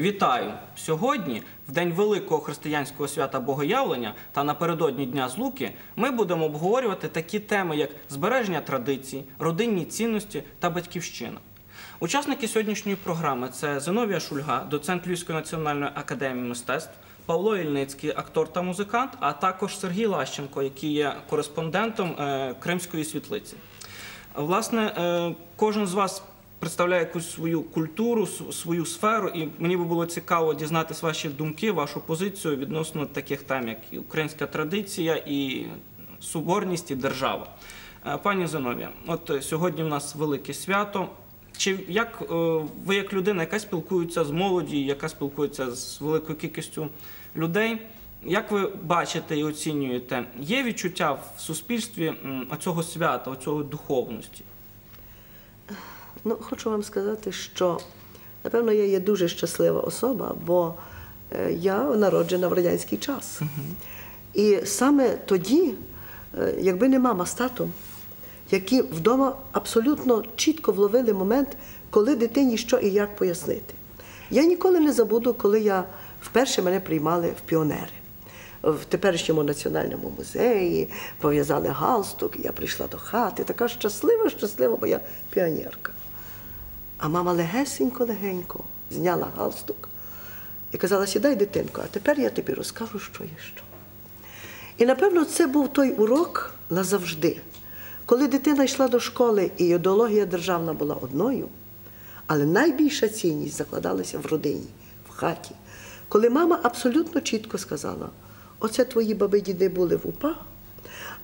Вітаю! Сьогодні, в день великого християнського свята Богоявлення та напередодні Дня Злуки, ми будемо обговорювати такі теми, як збереження традицій, родинні цінності та батьківщина. Учасники сьогоднішньої програми це Зиновія Шульга, доцент Львівської національної академії мистецтв, Павло Ільницький, актор та музикант, а також Сергій Лащенко, який є кореспондентом е, Кримської світлиці. Власне, е, кожен з вас представляє якусь свою культуру, свою сферу, і мені би було цікаво дізнатися ваші думки, вашу позицію відносно таких тем, як і українська традиція, і соборність, і держава. Е, Пані Зиновія, от сьогодні в нас велике свято. Чи як е, ви, як людина, яка спілкується з молоді, яка спілкується з великою кількістю людей, як ви бачите і оцінюєте, є відчуття в суспільстві оцього свята, оцього духовності? Ну, хочу вам сказати, що напевно я є дуже щаслива особа, бо е, я народжена в радянський час. І саме тоді, е, якби не мама з татом, які вдома абсолютно чітко вловили момент, коли дитині що і як пояснити. Я ніколи не забуду, коли я вперше мене приймали в піонери. В теперішньому національному музеї пов'язали галстук, я прийшла до хати, така щаслива, щаслива, бо я піонерка. А мама легесенько-легенько зняла галстук і казала: сідай, дитинко, а тепер я тобі розкажу, що є що. І напевно це був той урок назавжди. Коли дитина йшла до школи і ідеологія державна була одною, але найбільша цінність закладалася в родині, в хаті. Коли мама абсолютно чітко сказала: оце твої баби діди були в УПА,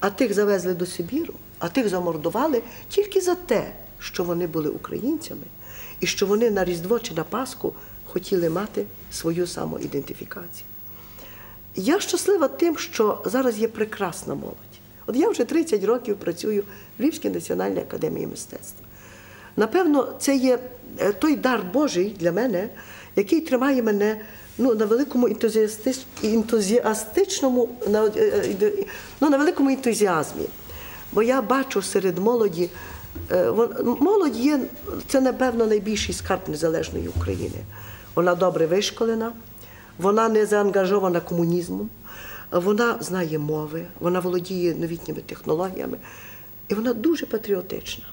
а тих завезли до Сибіру, а тих замордували тільки за те, що вони були українцями, і що вони на Різдво чи на Пасху хотіли мати свою самоідентифікацію. Я щаслива тим, що зараз є прекрасна молодь. От я вже 30 років працюю в Львівській національній академії мистецтва. Напевно, це є е, той дар Божий для мене, який тримає мене ну, на великому ентузіастичному, на, е, е, ну, на великому ентузіазмі. Бо я бачу серед молоді, молодь є, це, напевно, найбільший скарб незалежної України. Вона добре вишколена, вона не заангажована комунізмом, вона знає мови, вона володіє новітніми технологіями, і вона дуже патріотична.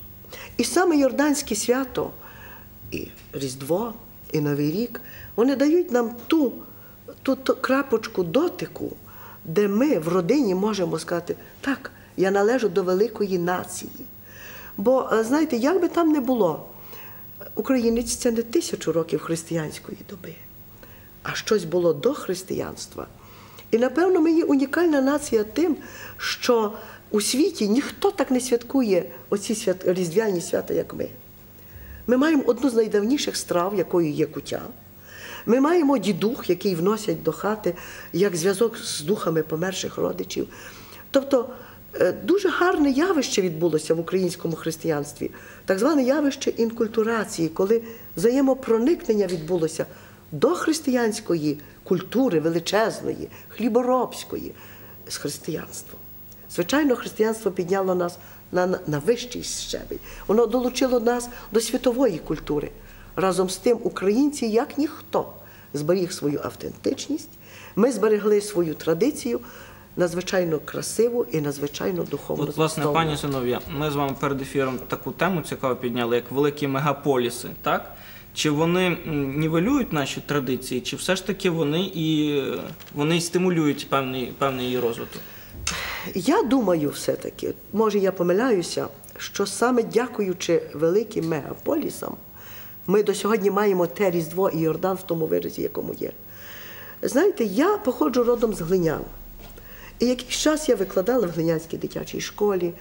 І саме Йорданське свято, і Різдво, і Новий рік, вони дають нам ту, ту, ту крапочку дотику, де ми в родині можемо сказати, так, я належу до великої нації. Бо, е, знаєте, як би там не було, українець це не тисячу років християнської доби, а щось було до християнства. І напевно ми є унікальна нація тим, що у світі ніхто так не святкує оці свят... різдвяні свята, як ми. Ми маємо одну з найдавніших страв, якою є куття. Ми маємо дідух, який вносять до хати як зв'язок з духами померших родичів. Тобто дуже гарне явище відбулося в українському християнстві, так зване явище інкультурації, коли взаємопроникнення відбулося до християнської культури величезної, хліборобської з християнством. Звичайно, християнство підняло нас на, на, на вищий щебень. Воно долучило нас до світової культури. Разом з тим, українці, як ніхто, зберіг свою автентичність. Ми зберегли свою традицію, надзвичайно красиву і надзвичайно духовно От, власне, змістовну. пані Зиновія, ми з вами перед ефіром таку тему цікаво підняли, як великі мегаполіси, так? Чи вони нівелюють наші традиції, чи все ж таки вони і вони і стимулюють певний, певний її розвиток? Я думаю, все-таки, може я помиляюся, що саме дякуючи великим мегаполісам, ми до сьогодні маємо те Різдво і Йордан в тому виразі, якому є. Знаєте, я походжу родом з Глинян. І якийсь час я викладала в Глинянській дитячій школі,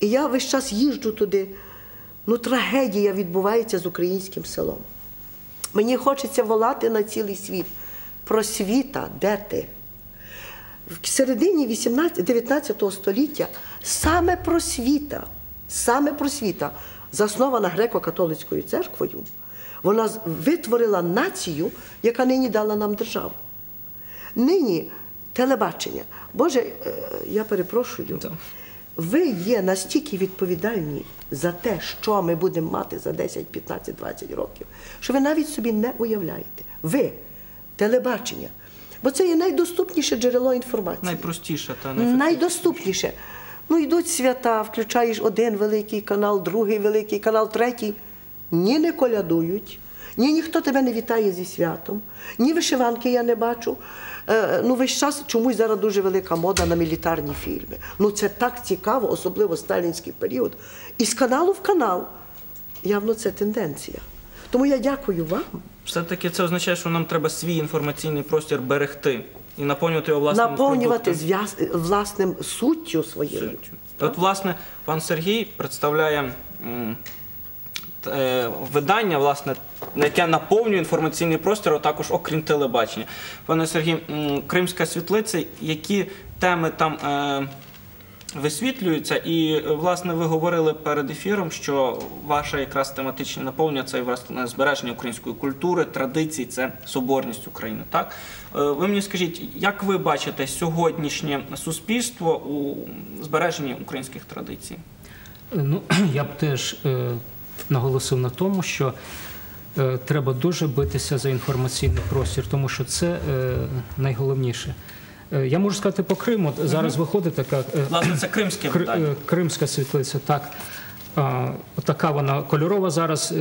і я весь час їжджу туди. Ну, трагедія відбувається з українським селом. Мені хочеться волати на цілий світ. Просвіта, де ти? В середині 18, 19 століття саме просвіта, саме просвіта, заснована греко-католицькою церквою, вона витворила націю, яка нині дала нам державу. Нині телебачення. Боже, е, я перепрошую, ви є настільки відповідальні за те, що ми будемо мати за 10, 15, 20 років, що ви навіть собі не уявляєте. Ви телебачення. Бо це є найдоступніше джерело інформації. Найпростіше та. Найдоступніше. Ну, йдуть свята, включаєш один великий канал, другий великий канал, третій. Ні не колядують, ні ніхто тебе не вітає зі святом, ні вишиванки я не бачу. Е, ну, весь час чомусь зараз дуже велика мода на мілітарні фільми. Ну, це так цікаво, особливо сталінський період. І з каналу в канал. Явно це тенденція. Тому я дякую вам. Все-таки це означає, що нам треба свій інформаційний простір берегти і наповнювати його власним наповнювати зв'яз- власним суттю своєю. От, власне, пан Сергій представляє видання, власне, яке наповнює інформаційний простір, а також окрім телебачення. Пане Сергій, Кримська світлиця, які теми там е, висвітлюються? І, е, власне, ви говорили перед ефіром, що ваше якраз тематичне наповнення це власне збереження української культури, традицій, це соборність України. Так? Е, Ви мені скажіть, як ви бачите сьогоднішнє суспільство у збереженні українських традицій? Ну, я б теж е, наголосив на тому, що е, треба дуже битися за інформаційний простір, тому що це е, найголовніше. Е, я можу сказати по Криму. Зараз Зараз виходить така Власне, це кримське Кри- е, Кримська світлиця, так. Така вона кольорова зараз.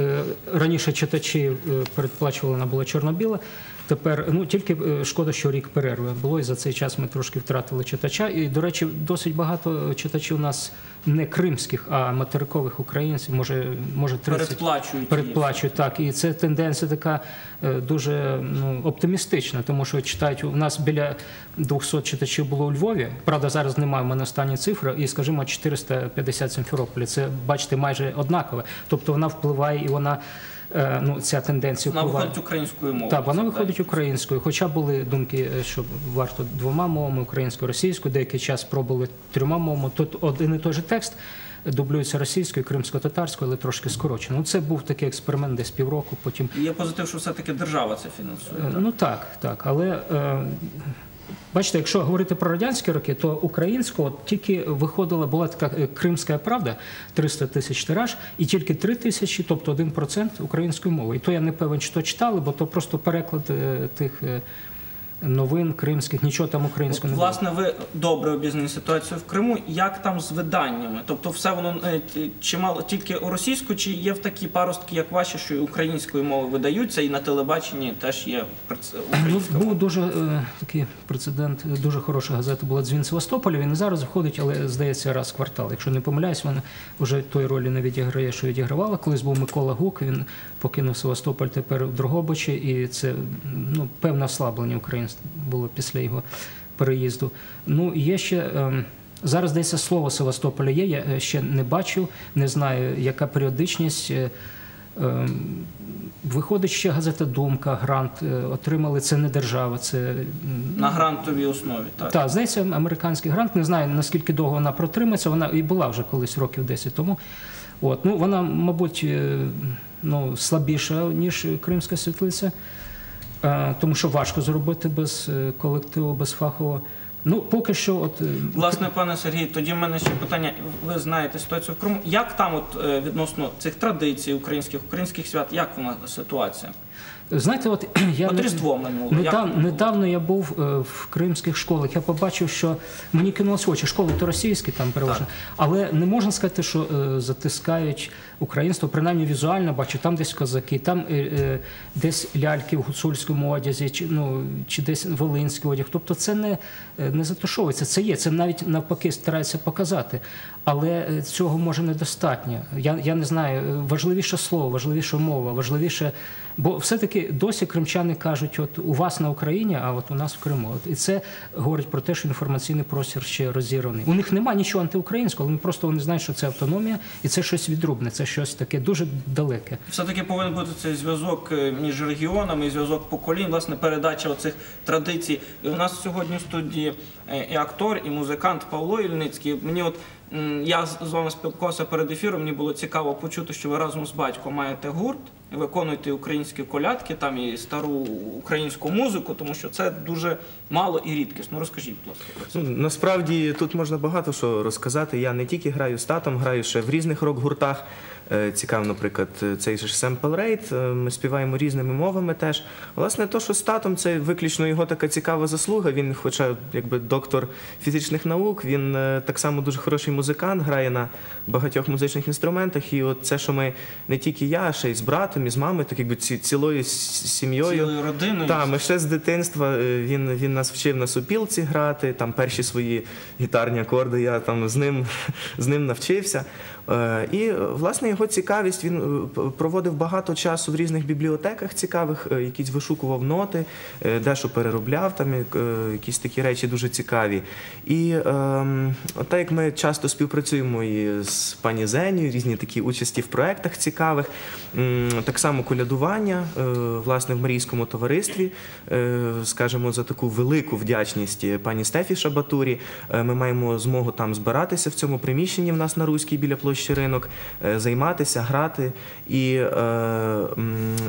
Раніше читачі передплачували, вона була чорно-біла. Тепер ну тільки е, шкода, що рік перерви було, і за цей час ми трошки втратили читача. І, до речі, досить багато читачів у нас не кримських, а материкових українців. Може, може 30 Передплачують передплачують. Так, і це тенденція така е, дуже ну, оптимістична, тому що читають у нас біля 200 читачів було у Львові. Правда, зараз немає в мене останні цифри, і скажімо, 450 в Сімферополі. Це бачите майже однакове. Тобто вона впливає і вона е, ну ця тенденція Вона впливає. виходить українською мовою. Так, вона виходить українською. Хоча були думки, е, що варто двома мовами українською, російською. Деякий час пробували трьома мовами. Тут один і той же текст дублюється російською, кримсько-татарською, але трошки скорочено. Ну, це був такий експеримент десь півроку. Потім І Є позитив, що все-таки держава це фінансує. Е, так? ну так, так. Але е, бачите, якщо говорити про радянські роки, то українського тільки виходила, була така е, Кримська правда, 300 тисяч тираж, і тільки 3 тисячі, тобто 1% української мови. І то я не певен, чи то читали, бо то просто переклад е, тих. Новин кримських, нічого там От, українського не було. власне, ви добре обізнані ситуацію в Криму. Як там з виданнями? Тобто, все воно е, чимало тільки російською, чи є в такі паростки, як ваші, що і українською мовою видаються, і на телебаченні теж є Ну, був дуже е, такий прецедент. е, Дуже хороша газета була Дзвін Севастополя. Він і зараз виходить, але здається, раз в квартал. Якщо не помиляюсь, вона вже тої ролі не відіграє, що відігравала. Колись був Микола Гук. Він покинув Севастополь тепер в Дрогобичі, і це ну певне ослаблення українства було після його переїзду. Ну є ще. ем, Зараз здається слово Севастополя є. Я е, ще не бачив, не знаю, яка періодичність. Е, ем, Виходить ще газета Думка, грант е, отримали. Це не держава, це на грантовій основі. Так. так, здається, американський грант. Не знаю наскільки довго вона протримається. Вона і була вже колись років 10 тому. От ну вона, мабуть, ну слабіша ніж Кримська світлиця, тому що важко зробити без е, колективу, без фахового. Ну поки що, от е, Власне, пане Сергій, тоді в мене ще питання. Ви знаєте ситуацію в Криму. Як там, от е, відносно цих традицій українських українських свят, як вона ситуація? Знаєте, от я От Різдво минуло. як Недав, недавно я був е, в кримських школах. Я побачив, що мені кинулось в очі. Школи то російські там переважно, але не можна сказати, що е, затискають українство. Принаймні візуально бачу, там десь козаки, там е, е, десь ляльки в гуцульському одязі, чи ну чи десь волинський одяг. Тобто, це не, не затушовується. Це є. Це навіть навпаки стараються показати. Але цього може недостатньо. Я, я не знаю. Важливіше слово, важливіше мова, важливіше. Бо все-таки досі кримчани кажуть, от у вас на Україні, а от у нас в Криму. От, і це говорить про те, що інформаційний простір ще розірваний. У них немає нічого антиукраїнського, вони просто вони знають, що це автономія, і це щось відрубне, це щось таке дуже далеке. Все-таки повинен бути цей зв'язок е, між регіонами, зв'язок поколінь, власне, передача оцих традицій. У нас сьогодні в студії е, і актор, і музикант Павло Ільницький. Мені от я з вами спілкувався перед ефіром. Мені було цікаво почути, що ви разом з батьком маєте гурт. Виконуєте і українські колядки, там і стару українську музику, тому що це дуже мало і рідкісно. Ну, Розкажіть, будь ласка. Ну, насправді тут можна багато що розказати. Я не тільки граю з татом, граю ще в різних рок-гуртах. Е, Цікав, наприклад, цей же Sample Rate. Е, Ми співаємо різними мовами теж. Власне, то, що з татом, це виключно його така цікава заслуга. Він, хоча якби доктор фізичних наук, він е, так само дуже хороший музикант, грає на багатьох музичних інструментах. І от це, що ми не тільки я, а ще й з братом, і з мамою, так якби ці- цілою сім'єю. Цілою родиною. Так, ми ще з дитинства він, він нас вчив на супілці грати. Там перші свої гітарні акорди я там з ним, з ним навчився. Е, І е, власне його цікавість він е, проводив багато часу в різних бібліотеках цікавих, якісь вишукував ноти, дещо переробляв там якісь такі речі дуже цікаві. І ем, так як ми часто співпрацюємо і з пані Зенію, різні такі участі в проєктах цікавих, так само колядування власне в Марійському товаристві, скажімо, за таку велику вдячність пані Стефі Шабатурі. Ми маємо змогу там збиратися в цьому приміщенні в нас на Руській біля площі ринок, е, займатися, грати і е,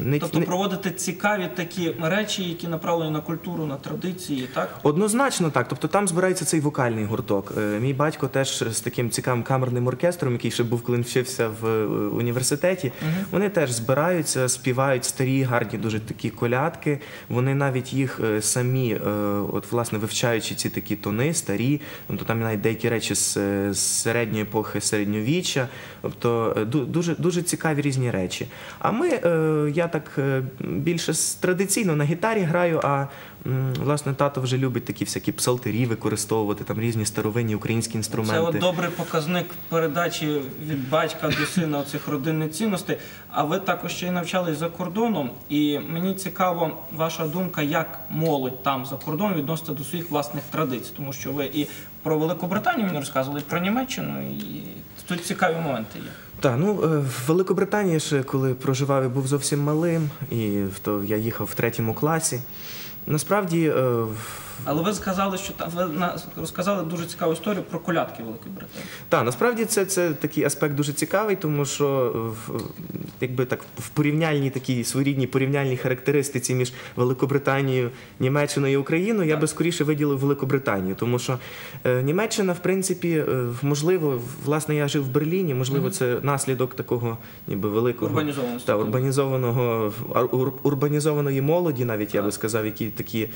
не Тобто проводити цікаві такі речі, які направлені на культуру, на традиції, так? Однозначно так. Тобто там збирається цей вокальний гурток. Е, Мій батько теж з таким цікавим камерним оркестром, який ще був, коли вчився в університеті. Вони теж збираються, співають старі, гарні, дуже такі колядки. Вони навіть їх самі, от власне вивчаючи ці такі тони, старі, тобто там навіть деякі речі з, середньої епохи середньовіччя. Тобто е, дуже дуже цікаві різні речі. А ми, е, я так е, більше традиційно на гітарі граю, а власне тато вже любить такі всякі псалтирі використовувати, там різні старовинні українські Це інструменти. от добрий показник передачі від батька до сина цих родинних цінностей. А ви також ще й навчались за кордоном. І мені цікаво ваша думка, як молодь там за кордоном відноситься до своїх власних традицій, тому що ви і про Великобританію мені розказували, і про Німеччину, і тут цікаві моменти є. Так, ну е, в Великобританії ще коли проживав і був зовсім малим, і то я їхав в третьому класі. Насправді, е, Але ви сказали, що там ви розказали дуже цікаву історію про колядки Великої Британії. Так, насправді це, це такий аспект дуже цікавий, тому що в, якби так в порівняльній такій своєрідній порівняльній характеристиці між Великобританією, Німеччиною і Україною, я би скоріше виділив Великобританію, тому що е, Німеччина, в принципі, е, можливо, власне, я жив в Берліні, можливо, це наслідок такого ніби великого та, урбанізованого ур- урбанізованої молоді, навіть я би сказав, які такі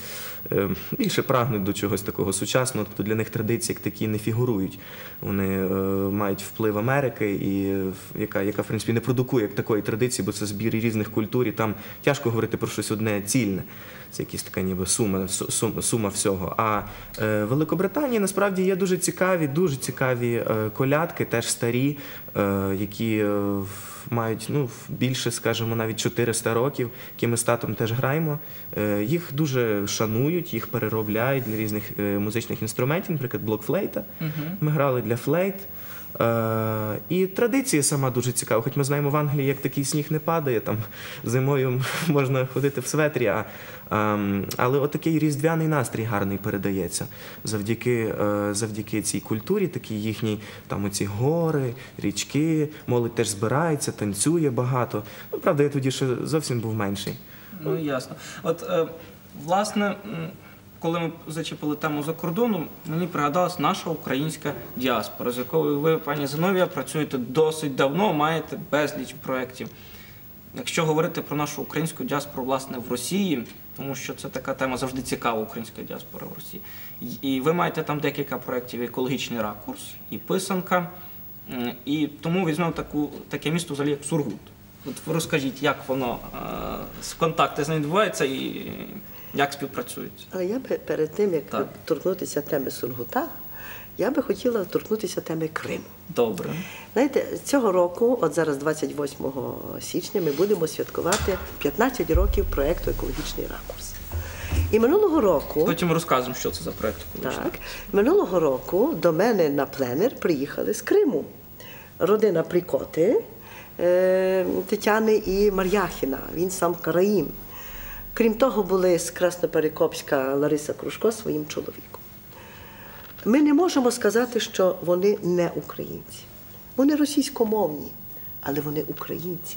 е, більше прагнуть до чогось такого сучасного, тобто для них традиції як такі не фігурують. Вони е, мають вплив Америки, і яка, яка в принципі не продукує як такої традиції, бо це збір різних культур, і там тяжко говорити про щось одне цільне. Це якась така ніби сума, су- сума всього. А е, в Великобританії насправді є дуже цікаві, дуже цікаві е, колядки, теж старі, е, які е, мають ну, більше, скажімо, навіть 400 років, які ми з татом теж граємо. Е, їх дуже шанують, їх переробляють для різних е, музичних інструментів, наприклад, блок флейта. Ми грали для флейт. Е, і традиція сама дуже цікава. Хоч ми знаємо в Англії, як такий сніг не падає, там зимою можна ходити в светрі, а, але отакий різдвяний настрій гарний передається завдяки, е, завдяки цій культурі, такій їхній, там оці гори, річки, молодь теж збирається, танцює багато. Ну, правда, я тоді ще зовсім був менший. Ну ясно. От е, власне, коли ми зачепили тему за кордоном, мені пригадалась наша українська діаспора, з якою ви, пані Зиновія, працюєте досить давно, маєте безліч проєктів. Якщо говорити про нашу українську діаспору, власне, в Росії, тому що це така тема завжди цікава, українська діаспора в Росії. І- ви маєте там декілька проєктів: екологічний ракурс, і писанка. І тому візьмемо таку, таке місто взагалі як Сургут. От розкажіть, як воно е, контакти з ним відбувається і як співпрацюють. Але я би перед тим, як Так. торкнутися теми Сургута, я би хотіла торкнутися теми Криму. Добре. Знаєте, цього року, от зараз 28 січня, ми будемо святкувати 15 років проєкту Екологічний ракурс. І минулого року, Потім розказуємо, що це за проєкт екологічний. так, минулого року до мене на пленер приїхали з Криму. Родина Прикоти е, Тетяни і Мар'яхіна. Він сам караїм. Крім того, були з Красноперекопська Лариса Кружко своїм чоловіком. Ми не можемо сказати, що вони не українці. Вони російськомовні, але вони українці.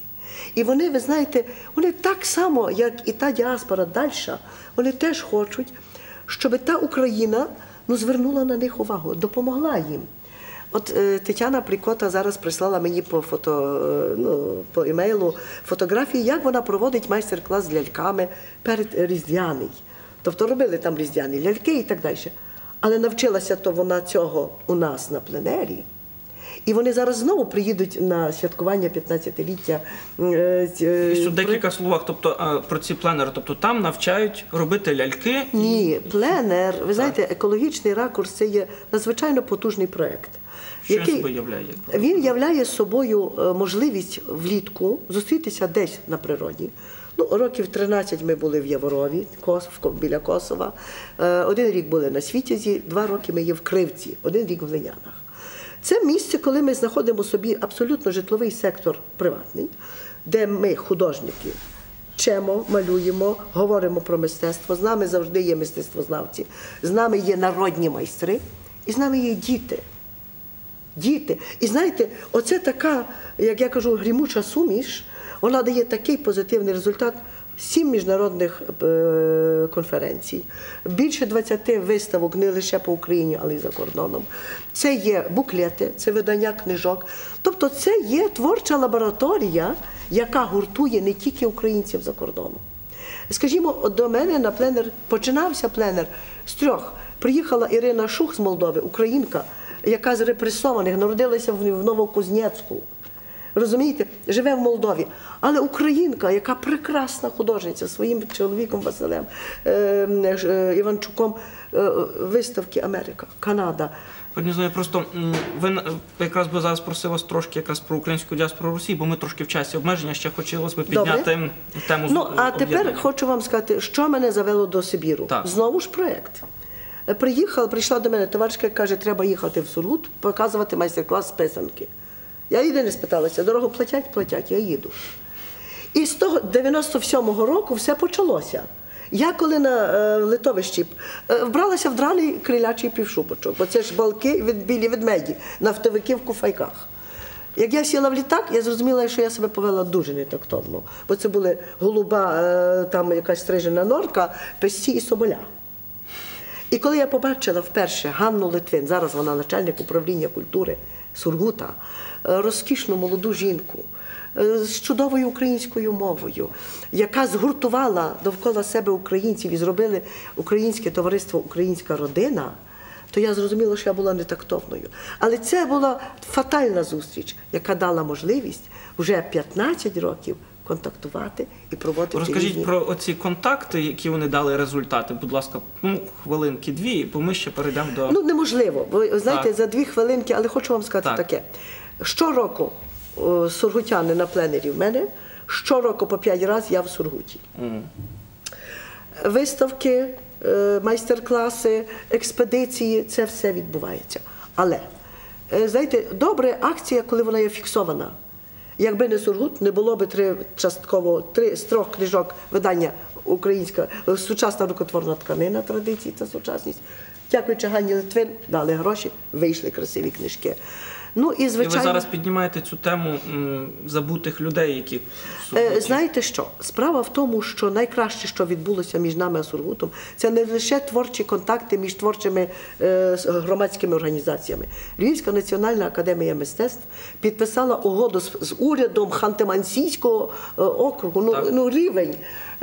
І вони, ви знаєте, вони так само, як і та діаспора далі, вони теж хочуть, щоб та Україна ну, звернула на них увагу, допомогла їм. От е, Тетяна Прикота зараз прислала мені по фото, е, ну, по емейлу фотографії, як вона проводить майстер-клас з ляльками перед Різдвяний. Тобто робили там різдвяні ляльки і так далі. Але навчилася то вона цього у нас на пленері. І вони зараз знову приїдуть на святкування 15-ліття. е, при- декілька словах, тобто про ці пленери, тобто там навчають робити ляльки. Ні, пленер, ви знаєте, екологічний ракурс це є надзвичайно потужний проєкт. Що він собою являє? Він являє собою е, можливість влітку зустрітися десь на природі. Ну, років 13 ми були в Яворові, біля Косова. Е, Один рік були на Світязі, два роки ми є в Кривці, один рік в Ленянах. Це місце, коли ми знаходимо собі абсолютно житловий сектор приватний, де ми, художники, вчимо, малюємо, говоримо про мистецтво. З нами завжди є мистецтвознавці, з нами є народні майстри, і з нами є діти. Діти. І знаєте, оце така, як я кажу, грімуча суміш, вона дає такий позитивний результат. Сім міжнародних е, конференцій, більше 20 виставок не лише по Україні, але й за кордоном. Це є буклети, це видання книжок. Тобто, це є творча лабораторія, яка гуртує не тільки українців за кордоном. Скажімо, до мене на пленер починався пленер з трьох. Приїхала Ірина Шух з Молдови, українка, яка з репресованих народилася в Новокузнецьку. Розумієте, живе в Молдові. Але українка, яка прекрасна художниця своїм чоловіком Василем е, е, Іванчуком, е, виставки Америка, Канада. Пані Зоя, просто ви якраз би зараз просив вас трошки якраз про українську діаспору Росії, бо ми трошки в часі обмеження. Ще хотілося б підняти м, тему Ну, а тепер хочу вам сказати, що мене завело до Сибіру. Так. Знову ж проєкт. Приїхала, прийшла до мене товаришка каже, треба їхати в Сургут, показувати майстер-клас писанки. Я єдине спиталася, дорогу платять, платять, я їду. І з того 97-го року все почалося. Я коли на е, литовищі е, вбралася в драний крилячий півшубочок, бо це ж балки від білі ведмеді, нафтовики в куфайках. Як я сіла в літак, я зрозуміла, що я себе повела дуже нетактовно, бо це були голуба, е, там якась стрижена норка, песці і соболя. І коли я побачила вперше Ганну Литвин, зараз вона начальник управління культури Сургута, е, розкішну молоду жінку е, з чудовою українською мовою, яка згуртувала довкола себе українців і зробили українське товариство Українська родина, то я зрозуміла, що я була нетактовною. Але це була фатальна зустріч, яка дала можливість вже 15 років контактувати і проводити Розкажіть різні про оці контакти, які вони дали результати. Будь ласка, ну хвилинки дві, бо ми ще перейдемо до Ну, неможливо. Ви знаєте, Так. за дві хвилинки, але хочу вам сказати Так. таке. Щороку о, сургутяни на пленері в мене, щороку по п'ять разів я в Сургуті. М. Виставки, е, майстер-класи, експедиції це все відбувається. Але, е, знаєте, добре акція, коли вона є фіксована. Якби не Сургут, не було б три частково три з трьох книжок видання українська сучасна рукотворна тканина традиції та сучасність. Дякуючи Ганні Литвин, дали гроші, вийшли красиві книжки. Ну і І ви зараз піднімаєте цю тему м, забутих людей, які Е, Сургуті. Знаєте що? Справа в тому, що найкраще, що відбулося між нами і Сургутом, це не лише творчі контакти між творчими е, громадськими організаціями. Львівська національна академія мистецтв підписала угоду з, з урядом Ханти-Мансійського е, округу, ну, ну рівень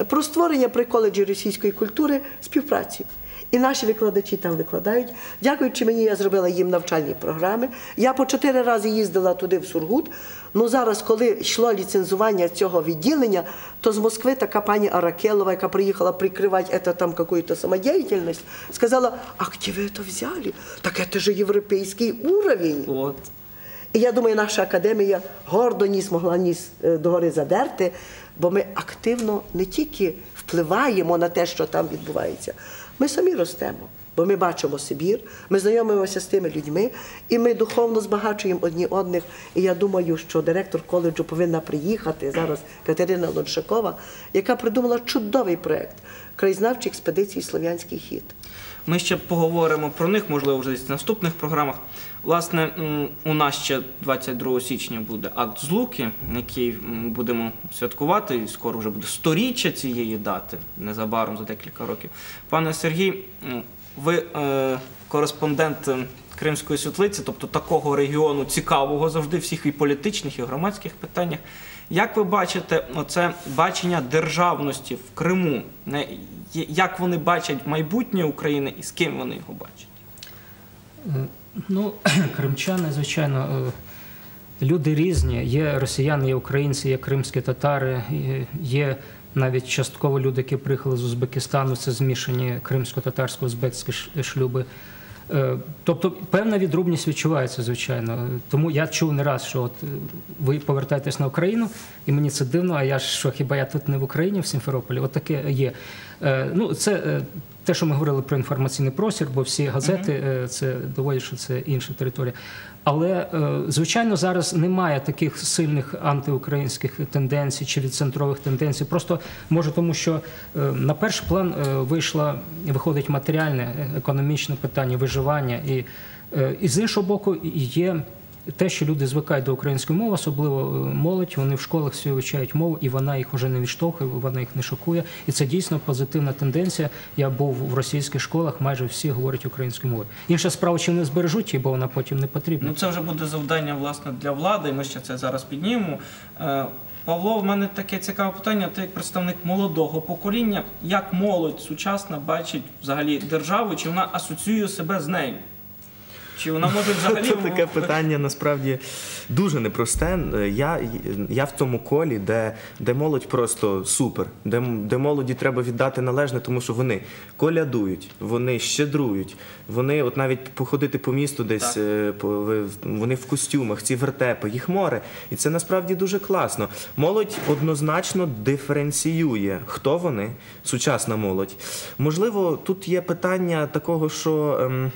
про створення при коледжі російської культури співпраці. І наші викладачі там викладають. Дякуючи мені, я зробила їм навчальні програми. Я по чотири рази їздила туди в Сургут. Ну зараз, коли йшло ліцензування цього відділення, то з Москви така пані Аракелова, яка приїхала прикривати это, там какую-то самодеятельность, сказала: а где ви це взяли? Так це ж європейський уровень. От. І я думаю, наша академія гордо ніс могла ніс е, догори задерти, бо ми активно не тільки впливаємо на те, що там відбувається, ми самі ростемо. Бо ми бачимо Сибір, ми знайомимося з тими людьми, і ми духовно збагачуємо одні одних. І я думаю, що директор коледжу повинна приїхати зараз Катерина Лоншакова, яка придумала чудовий проєкт краєзнавчі експедиції Слов'янський хід. Ми ще поговоримо про них, можливо, вже в наступних програмах. Власне, у нас ще 22 січня буде акт злуки, який будемо святкувати, і скоро вже буде сторіччя цієї дати, незабаром за декілька років. Пане Сергій, ви е, кореспондент Кримської світлиці, тобто такого регіону цікавого завжди всіх і політичних, і громадських питаннях. Як ви бачите оце бачення державності в Криму? Як вони бачать майбутнє України і з ким вони його бачать? Ну, кримчани, звичайно, е, люди різні. Є росіяни, є українці, є кримські татари, є- навіть частково люди, які приїхали з Узбекистану, це змішані кримсько-татарсько-узбекські шлюби. Е, Тобто певна відрубність відчувається, звичайно. Тому я чув не раз, що от е, ви повертаєтесь на Україну, і мені це дивно, а я ж що, хіба я тут не в Україні, в Сімферополі? От таке є. Ну, це те, що ми говорили про інформаційний простір, бо всі газети е, це доводять, що це інша територія. Але, е, звичайно, зараз немає таких сильних антиукраїнських тенденцій чи відцентрових тенденцій. Просто може тому, що е, на перший план вийшла виходить матеріальне, економічне питання, виживання, і, і з іншого боку, є. Те, що люди звикають до української мови, особливо е, молодь, вони в школах всі вивчають мову, і вона їх вже не відштовхує, вона їх не шокує. І це дійсно позитивна тенденція. Я був в російських школах, майже всі говорять українською мовою. Інша справа, чи вони збережуть її, бо вона потім не потрібна. Ну це вже буде завдання власне для влади. і Ми ще це зараз піднімемо. Е, Павло, в мене таке цікаве питання. Ти як представник молодого покоління, як молодь сучасна бачить взагалі державу, чи вона асоціює себе з нею? Чи вона може взагалі Це таке питання насправді дуже непросте. Я, я в тому колі, де, де молодь просто супер, де, де молоді треба віддати належне, тому що вони колядують, вони щедрують, вони от навіть походити по місту десь, Так. е, по, вони в костюмах, ці вертепи, їх море. І це насправді дуже класно. Молодь однозначно диференціює, хто вони, сучасна молодь. Можливо, тут є питання такого, що. Ем,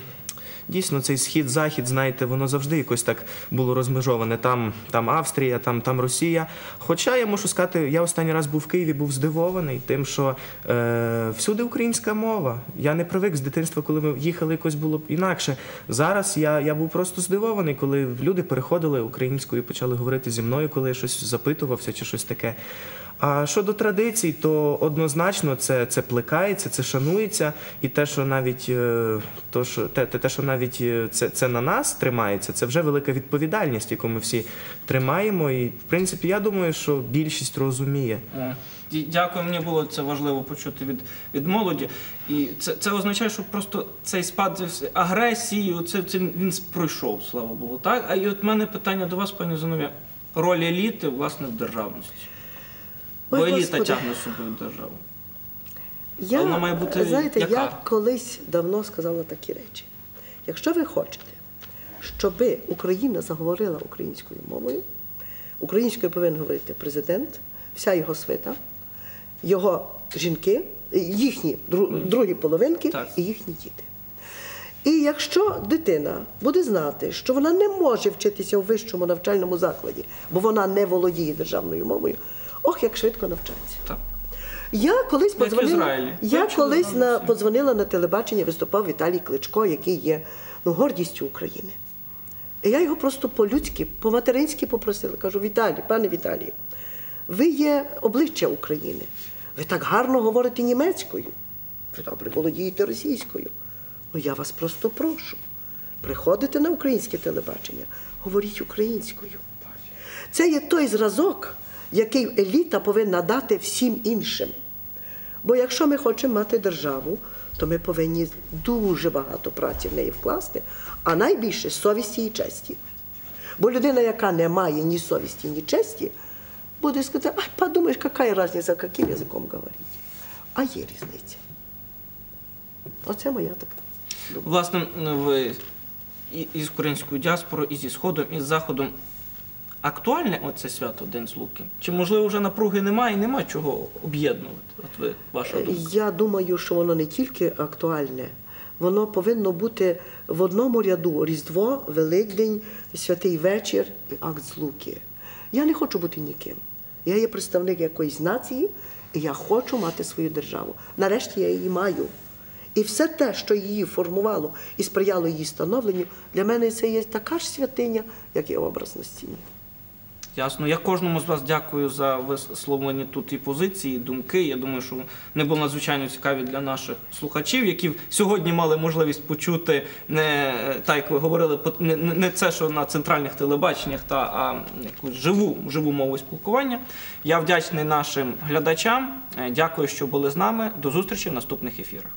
Дійсно, цей схід-захід, знаєте, воно завжди якось так було розмежоване. Там, там Австрія, там, там Росія. Хоча я можу сказати, я останній раз був в Києві, був здивований тим, що е, всюди українська мова. Я не привик з дитинства, коли ми їхали, якось було інакше. Зараз я, я був просто здивований, коли люди переходили українською, і почали говорити зі мною, коли я щось запитувався чи щось таке. А щодо традицій, то однозначно це, це плекається, це шанується, і те, що навіть е, то, що те, те, що навіть е, це, це на нас тримається, це вже велика відповідальність, яку ми всі тримаємо. І в принципі, я думаю, що більшість розуміє. Дякую, мені було це важливо почути від, від молоді. І це, це означає, що просто цей спад агресії, це, це він пройшов, слава Богу. Так? А і от мене питання до вас, пані Зиновія. Роль еліти, власне, в державності. Бо Ой, еліта Господи. тягне з собою державу. Я, Вона має бути знаєте, яка? я колись давно сказала такі речі. Якщо ви хочете, щоб Україна заговорила українською мовою, українською повинен говорити президент, вся його свита, його жінки, їхні дру- другі половинки Так. і їхні діти. І якщо дитина буде знати, що вона не може вчитися у вищому навчальному закладі, бо вона не володіє державною мовою, ох, як швидко навчаться. Так. Я колись Як подзвонила, я колись на, подзвонила на телебачення, виступав Віталій Кличко, який є ну, гордістю України. І я його просто по-людськи, по-материнськи попросила. Кажу, Віталій, пане Віталію, ви є обличчя України. Ви так гарно говорите німецькою. Ви добре володієте російською. Ну я вас просто прошу. Приходите на українське телебачення, говоріть українською. Це є той зразок, який еліта повинна дати всім іншим. Бо якщо ми хочемо мати державу, то ми повинні дуже багато праці в неї вкласти, а найбільше совісті і честі. Бо людина, яка не має ні совісті, ні честі, буде сказати, ай, подумаєш, яка різниця, яким язиком говорити. А є різниця. Оце моя така. Власне, ви і з українською діаспорою, і зі Сходом, і з Заходом. Актуальне оце свято День Злуки? Чи можливо вже напруги немає і нема чого об'єднувати? От ви ваша думка. Я думаю, що воно не тільки актуальне, воно повинно бути в одному ряду Різдво, Великдень, Святий Вечір і акт злуки. Я не хочу бути ніким. Я є представник якоїсь нації, і я хочу мати свою державу. Нарешті я її маю. І все те, що її формувало і сприяло її становленню, для мене це є така ж святиня, як і образ на стіні. Ясно. Я кожному з вас дякую за висловлені тут і позиції, і думки. Я думаю, що вони були надзвичайно цікаві для наших слухачів, які сьогодні мали можливість почути не е, так, як ви говорили, не не це, що на центральних телебаченнях, та а якусь живу, живу мову спілкування. Я вдячний нашим глядачам. Е, Дякую, що були з нами. До зустрічі в наступних ефірах.